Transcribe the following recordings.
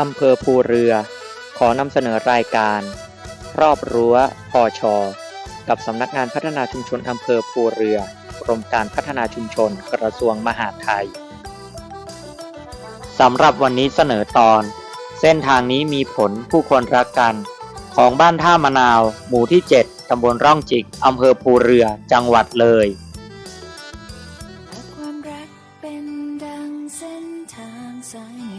อำเภอภูเรือ ขอนำเสนอรายการ รอบรั้วพอชอกับสำนักงานพัฒนาชุมชนอำเภอภูเรือกรมการพัฒนาชุมชนกระทรวงมหาดไทยสำหรับวันนี้เสนอตอน เส้นทางนี้มีผลผู้คนรักกัน ของบ้านท่ามะนาว หมู่ที่ 7ตำบลร่องจิกอำเภอภูเรือจังหวัดเลยความรักเป็นดังเส้นทางสาย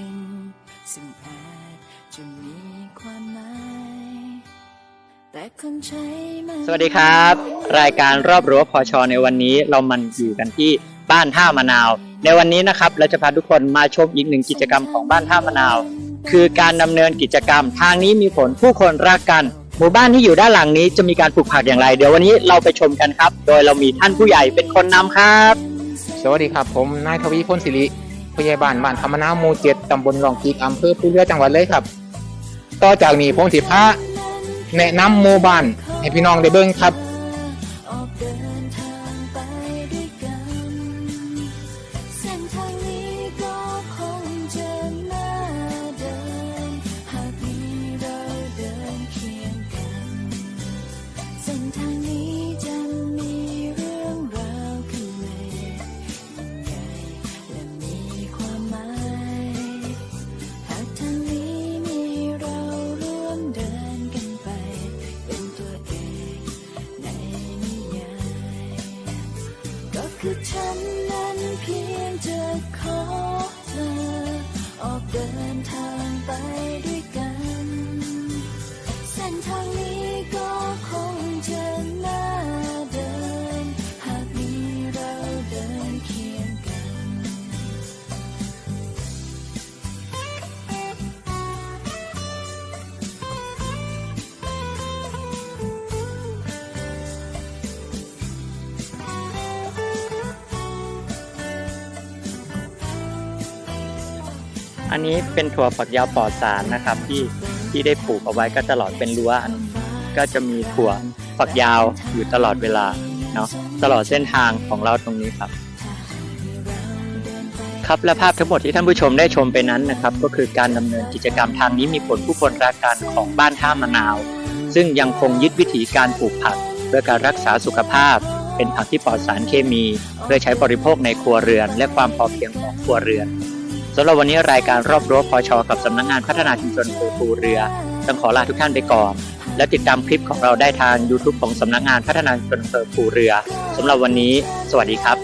ซึ่งอาจจะมีความหมายแต่คนใช้มันสวัสดีครับ รายการรอบรั้วพอชอในวันนี้เรามันอยู่กันที่บ้านท่ามะนาว ในวันนี้นะครับเราจะพาทุกคนมาชมอีกหนึ่งกิจกรรมของบ้านท่ามะนาว คือการดำเนินกิจกรรม ทางนี้มีผลผู้คนรักกัน หมู่บ้านที่อยู่ด้านหลังนี้จะมีการปลูกผักอย่างไร เดี๋ยววันนี้เราไปชมกันครับ โดยเรามีท่านผู้ใหญ่เป็นคนนำครับ สวัสดีครับ ผมนายทวีพลศิริ ผู้ใหญ่บ้านบ้านธรรมนาหมู่เจ็ดตำบลหลองกีกอำเภอผู้เลือจังหวัดเลยครับ ต่อจากนี้ผมสิพาแนะนำหมู่บ้านให้พี่น้องได้เบิ่งครับ คือฉันนั้นเพียง อันนี้เป็นถั่วฝักยาวปลอดสารนะครับที่ที่ได้ปลูกเอาไว้ก็ตลอดเป็นรั้วก็จะมีถั่วฝักยาวอยู่ตลอดเวลาเนาะตลอดเส้นทางของเราตรงนี้ครับ ครับและภาพทั้งหมดที่ท่านผู้ชมได้ชมไปนั้นนะครับ ก็คือการดำเนินกิจกรรมทางนี้มีผลผู้คนรักกันของบ้านท่ามะนาว ซึ่งยังคงยึดวิถีการปลูกผักเพื่อการรักษาสุขภาพ เป็นผักที่ปลอดสารเคมี เพื่อใช้บริโภคในครัวเรือน และความพอเพียงของครัวเรือน สำหรับวันนี้รายการรอบรั้วพอชอกับสำนักงานพัฒนาชุมชนภูภูเรือ ต้องขอลาทุกท่านไปก่อน และติดตามคลิปของเราได้ทาง YouTube ของสำนักงานพัฒนาชุมชนภอภูเรือสำหรับวันนี้ สวัสดีครับ